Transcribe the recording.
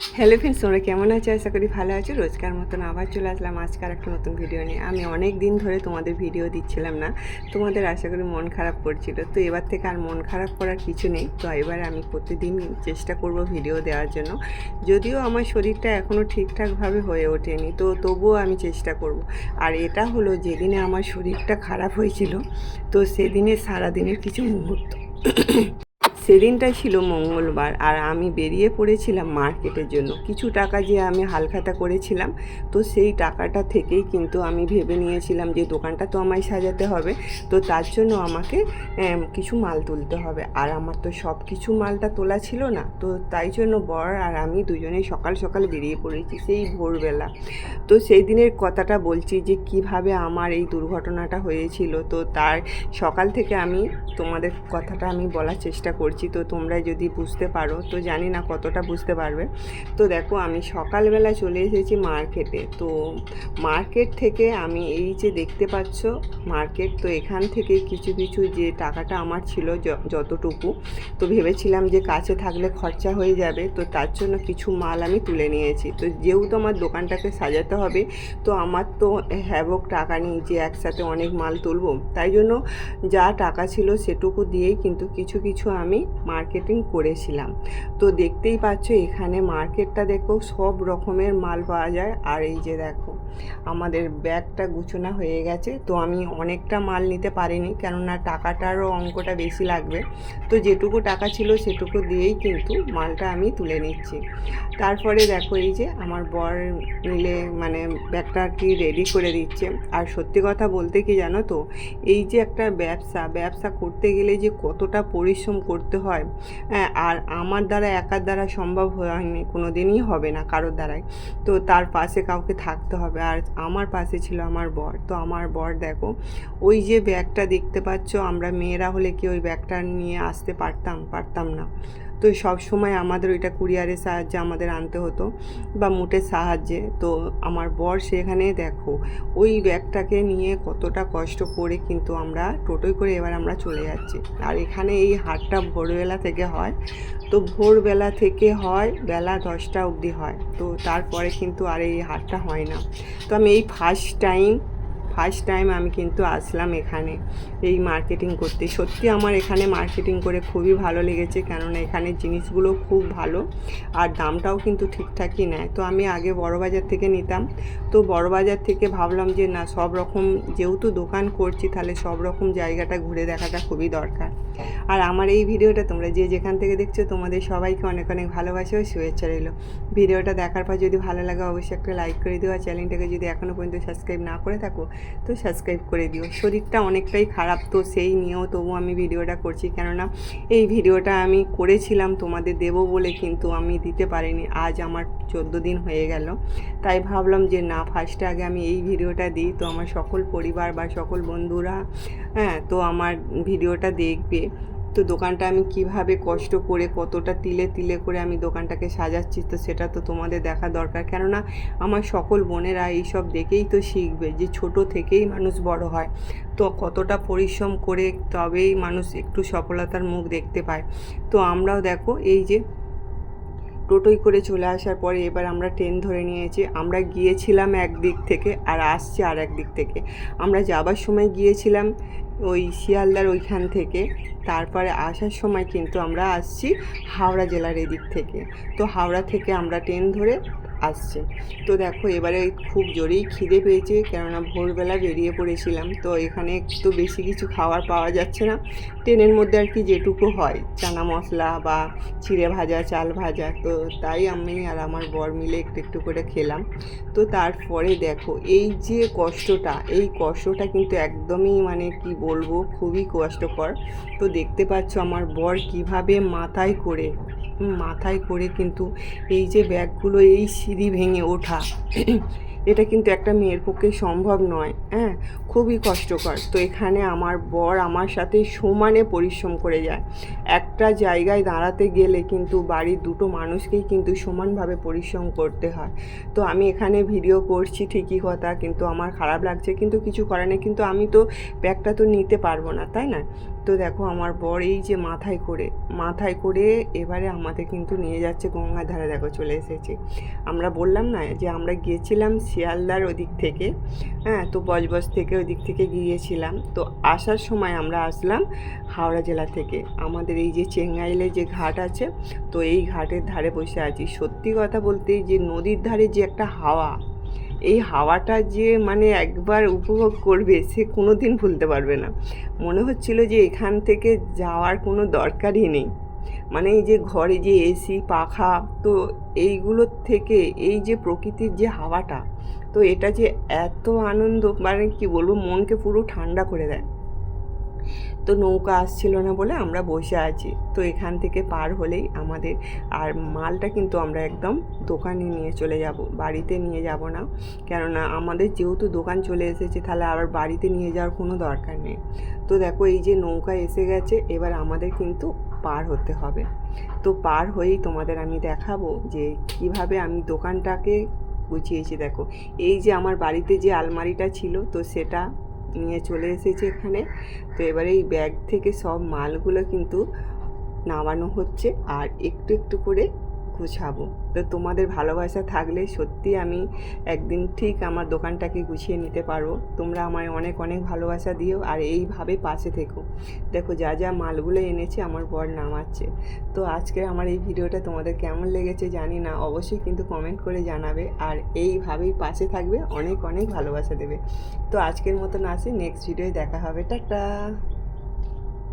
Hello friends, তোমরা কেমন আছো? আশা করি ভালো আছো। রোজকার মতন আবার চলে আসলাম আজকাল একটা নতুন ভিডিও নিয়ে। আমি অনেক দিন ধরে তোমাদের ভিডিও দিচ্ছিলাম না। তোমাদের আশা করি মন খারাপ করছিল। তো এবার থেকে আর মন খারাপ করার কিছু নেই। তো এবার আমি প্রতিদিন চেষ্টা করব ভিডিও দেওয়ার জন্য। যদিও আমার শরীরটা এখনও ঠিকঠাকভাবে হয়ে ওঠেনি। তো তবুও আমি চেষ্টা করব। আর এটা হলো যেদিনে আমার শরীরটা খারাপ হয়েছিল, তো সেদিনে সারাদিনের কিছু মুহূর্ত। সেদিনটাই ছিল মঙ্গলবার আর আমি বেরিয়ে পড়েছিলাম মার্কেটের জন্য। কিছু টাকা যে আমি হালখাতা করেছিলাম, তো সেই টাকাটা থেকেই কিন্তু আমি ভেবে নিয়েছিলাম যে দোকানটা তো আমায় সাজাতে হবে, তো তার জন্য আমাকে কিছু মাল তুলতে হবে। আর আমার তো সব কিছু মালটা তোলা ছিল না, তো তাই জন্য বর আর আমি দুজনেই সকাল সকাল বেরিয়ে পড়েছি সেই ভোরবেলা। তো সেই দিনের কথাটা বলছি যে কীভাবে আমার এই দুর্ঘটনাটা হয়েছিল, তো তার সকাল থেকে আমি তোমাদের কথাটা আমি বলার চেষ্টা করছি। তো তোমরা যদি বুঝতে পারো। তো জানি না কতটা বুঝতে পারবে। তো দেখো, আমি সকালবেলা চলে এসেছি মার্কেটে। তো মার্কেট থেকে আমি এই যে দেখতে পাচ্ছ, মার্কেট, তো এখান থেকে কিছু কিছু যে টাকাটা আমার ছিল যতটুকু, তো ভেবেছিলাম যে কাছে থাকলে খরচা হয়ে যাবে। তো তার জন্য কিছু মাল আমি তুলে নিয়েছি। তো যেহেতু আমার দোকানটাকে সাজাতে হবে, তো আমার তো হ্যাবক টাকা নেই যে একসাথে অনেক মাল তুলবো। তাই জন্য যা টাকা ছিল সেটুকু দিয়েই কিন্তু কিছু কিছু আমি মার্কেটিং করেছিলাম। তো দেখতেই পাচ্ছ এখানে মার্কেটটা দেখো সব রকমের মাল পাওয়া যায়। আর এই যে দেখো আমাদের ব্যাগটা গুছানো হয়ে গেছে। তো আমি অনেকটা মাল নিতে পারিনি কেননা টাকাটারও অঙ্কটা বেশি লাগবে। তো যেটুকু টাকা ছিল সেটুকু দিয়েই কিন্তু মালটা আমি তুলে নিচ্ছি। তারপরে দেখো এই যে আমার বর মিলে মানে ব্যাগটা কি রেডি করে দিচ্ছে। আর সত্যি কথা বলতে কি জানো তো এই যে একটা ব্যবসা ব্যবসা করতে গেলে যে কতটা পরিশ্রম করতে হয় হ্যাঁ, আর আমার দ্বারা একার দ্বারা সম্ভব হয়নি কোনো দিনই হবে না কারোর দ্বারাই। তো তার পাশে কাউকে থাকতে হবে আর আমার পাশে ছিল আমার বর। তো আমার বর দেখো, ওই যে ব্যাগটা দেখতে পাচ্ছ, আমরা মেয়েরা হলে কি ওই ব্যাগটা নিয়ে আসতে পারতাম? পারতাম না। তো সব সময় আমাদের ওইটা কুরিয়ারের সাহায্যে আমাদের আনতে হতো বা মুটের সাহায্যে। তো আমার বর সেখানে, দেখো, ওই ব্যাগটাকে নিয়ে কতটা কষ্ট করে কিন্তু আমরা টোটোয় করে এবার আমরা চলে যাচ্ছি। আর এখানে এই হাটটা ভোরবেলা থেকে হয়। তো ভোরবেলা থেকে হয়, বেলা দশটা অবধি হয়। তো তারপরে কিন্তু আর এই হাটটা হয় না। তো আমি এই ফার্স্ট টাইম ফার্স্ট টাইম আমি কিন্তু আসলাম এখানে এই মার্কেটিং করতে। সত্যি আমার এখানে মার্কেটিং করে খুবই ভালো লেগেছে কেননা এখানে জিনিসগুলো খুব ভালো আর দামটাও কিন্তু ঠিকঠাকই নেয়। তো আমি আগে বড়বাজার থেকে নিতাম। তো বড়বাজার থেকে ভাবলাম যে না সব রকম যেহেতু দোকান করছি তাহলে সব রকম জায়গাটা ঘুরে দেখাটা খুবই দরকার। আর আমার এই ভিডিওটা তোমরা যে যেখান থেকে দেখছ, তোমাদের সবাইকে অনেক অনেক ভালোবাসা ও শুভেচ্ছা রইল। ভিডিওটা দেখার পর যদি ভালো লাগে, অবশ্যই একটা লাইক করে দিও। আর চ্যানেলটাকে যদি এখনও পর্যন্ত সাবস্ক্রাইব না করে থাকো, তো সাবস্ক্রাইব করে দিও। শরীরটা অনেকটাই খারাপ তো সেই নিয়েও তবু আমি ভিডিওটা করছি। কেননা এই ভিডিওটা আমি করেছিলাম, তোমাদের দেবো বলে কিন্তু আমি দিতে পারিনি। আজ আমার চোদ্দ দিন হয়ে গেল। তাই ভাবলাম যে না ফার্স্টে আগে আমি এই ভিডিওটা দিই। তো আমার সকল পরিবার বা সকল বন্ধুরা হ্যাঁ তো আমার ভিডিওটা দেখবে। তো দোকানটা আমি কীভাবে কষ্ট করে কতটা তিলে তিলে করে আমি দোকানটাকে সাজাচ্ছি, তো সেটা তো তোমাদের দেখা দরকার। কেননা আমার সকল বোনেরা এইসব দেখেই তো শিখবে যে ছোট থেকেই মানুষ বড় হয়। তো কতটা পরিশ্রম করে তবেই মানুষ একটু সফলতার মুখ দেখতে পায়। তো আমরাও দেখো, এই যে টোটোয় করে চলে আসার পরে এবার আমরা ট্রেন ধরে নিয়েছি। আমরা গিয়েছিলাম এক দিক থেকে আর আসছি আর এক দিক থেকে। আমরা যাবার সময় গিয়েছিলাম ওই শিয়ালদার ওইখান থেকে। তারপরে আসার সময় কিন্তু আমরা আসছি হাওড়া জেলার এদিক থেকে। তো হাওড়া থেকে আমরা ট্রেন ধরে আসছে। তো দেখো, এবারে খুব জোরেই খিদে পেয়েছে, কেননা ভোরবেলা বেরিয়ে পড়েছিলাম। তো এখানে একটু বেশি কিছু খাবার পাওয়া যাচ্ছে না। ট্রেনের মধ্যে আর কি যেটুকু হয়, চানা মশলা বা চিড়ে ভাজা, চাল ভাজা। তো তাই আমি আর আমার বর মিলে একটু একটু করে খেলাম। তো তারপরে দেখো, এই যে কষ্টটা, এই কষ্টটা কিন্তু একদমই মানে কি বলব, খুবই কষ্টকর। তো দেখতে পাচ্ছ আমার বর কীভাবে মাথায় করে মাথায় করে কিন্তু এই যে ব্যাগগুলো, এই সিঁড়ি ভেঙে ওঠা, এটা কিন্তু একটা মেয়ের পক্ষে সম্ভব নয় হ্যাঁ? খুবই কষ্টকর। তো এখানে আমার বর আমার সাথে সমানে পরিশ্রম করে যায়। একটা জায়গায় দাঁড়াতে গেলে কিন্তু বাড়ির দুটো মানুষকেই কিন্তু সমানভাবে পরিশ্রম করতে হয়। তো আমি এখানে ভিডিও করছি, ঠিকই কথা, কিন্তু আমার খারাপ লাগছে, কিন্তু কিছু করার নেই, কিন্তু আমি তো ব্যাগটা তো নিতে পারব না, তাই না? তো দেখো আমার বর এই যে মাথায় করে মাথায় করে এবারে আমাদের কিন্তু নিয়ে যাচ্ছে গঙ্গার ধারে। দেখো চলে এসেছে। আমরা বললাম না যে আমরা গিয়েছিলাম শিয়ালদার ওদিক থেকে হ্যাঁ তো বজবজ থেকে ওদিক থেকে গিয়েছিলাম। তো আসার সময় আমরা আসলাম হাওড়া জেলা থেকে। আমাদের এই যে চেঙ্গাইলে যে ঘাট আছে, তো এই ঘাটের ধারে বসে আছি। সত্যি কথা বলতে যে নদীর ধারে যে একটা হাওয়া এই হাওয়াটা যে মানে একবার উপভোগ করবে, সে কোনো দিন ভুলতে পারবে না। মনে হচ্ছিল যে এখান থেকে যাওয়ার কোনো দরকারই নেই। মানে এই যে ঘরে যে এসি, পাখা, তো এইগুলোর থেকে এই যে প্রকৃতির যে হাওয়াটা, তো এটা যে এত আনন্দ মানে কি বলব, মনকে পুরো ঠান্ডা করে দেয়। তো নৌকা আসছিল না বলে আমরা বসে আছি। তো এখান থেকে পার হলেই আমাদের, আর মালটা কিন্তু আমরা একদম দোকানে নিয়ে চলে যাব, বাড়িতে নিয়ে যাব না। কেননা আমাদের যেহেতু দোকান চলে এসেছে, তাহলে আবার বাড়িতে নিয়ে যাওয়ার কোনো দরকার নেই। তো দেখো এই যে নৌকা এসে গেছে, এবার আমাদের কিন্তু পার হতে হবে। তো পার হয়েই তোমাদের আমি দেখাবো যে কীভাবে আমি দোকানটাকে গুছিয়েছি। দেখো, এই যে আমার বাড়িতে যে আলমারিটা ছিল, তো সেটা নিয়ে চলে এসেছে এখানে। তো এবারে এই ব্যাগ থেকে সব মালগুলো কিন্তু নামানো হচ্ছে। আর একটু একটু করে গুছাবো। তো তোমাদের ভালোবাসা থাকলে সত্যি আমি একদিন ঠিক আমার দোকানটাকে গুছিয়ে নিতে পারব। তোমরা আমায় অনেক অনেক ভালোবাসা দিও আর এইভাবে পাশে থেকো। দেখো, যা যা মালগুলো এনেছে আমার বর নামাচ্ছে। তো আজকে আমার এই ভিডিওটা তোমাদের কেমন লেগেছে জানি না, অবশ্যই কিন্তু কমেন্ট করে জানাবে আর এইভাবেই পাশে থাকবে, অনেক অনেক ভালোবাসা দেবে। তো আজকের মতন আসি নেক্সট ভিডিওয় দেখা হবে। টাটা!